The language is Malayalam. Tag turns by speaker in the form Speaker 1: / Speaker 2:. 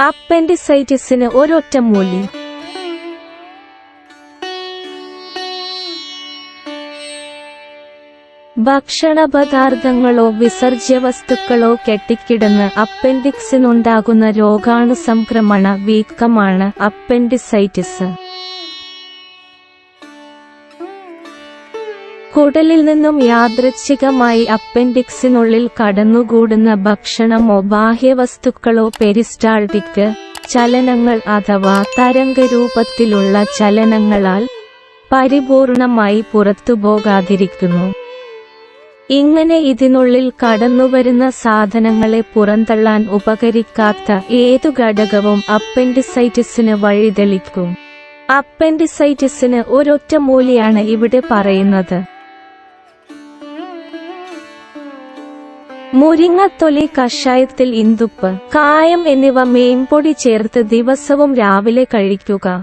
Speaker 1: അപ്പൻഡിസൈറ്റിസിന് ഒരൊറ്റമൂലി ഭക്ഷണപദാർത്ഥങ്ങളോ വിസർജ്യ വസ്തുക്കളോ കെട്ടിക്കിടന്ന് അപ്പൻഡിക്സിനുണ്ടാകുന്ന രോഗാണു സംക്രമണ വീക്കമാണ് അപ്പൻഡിസൈറ്റിസ്. കുടലിൽ നിന്നും യാദൃച്ഛികമായി അപ്പൻഡിക്സിനുള്ളിൽ കടന്നുകൂടുന്ന ഭക്ഷണമോ ബാഹ്യവസ്തുക്കളോ പെരിസ്റ്റാൾട്ടിക് ചലനങ്ങൾ അഥവാ തരംഗരൂപത്തിലുള്ള ചലനങ്ങളാൽ പരിപൂർണമായി പുറത്തുപോകാതിരിക്കുന്നു. ഇങ്ങനെ ഇതിനുള്ളിൽ കടന്നുവരുന്ന സാധനങ്ങളെ പുറന്തള്ളാൻ ഉപകരിക്കാത്ത ഏതു ഘടകവും അപ്പൻഡിസൈറ്റിസിന് വഴിതെളിക്കും. അപ്പൻഡിസൈറ്റിസിന് ഒരൊറ്റമൂലിയാണ് ഇവിടെ പറയുന്നത്. മുരിങ്ങത്തൊലി കഷായത്തിൽ ഇന്ദുപ്പ് കായം എന്നിവ മേൻപൊടി ചേർത്ത് ദിവസവും രാവിലെ കഴിക്കുക.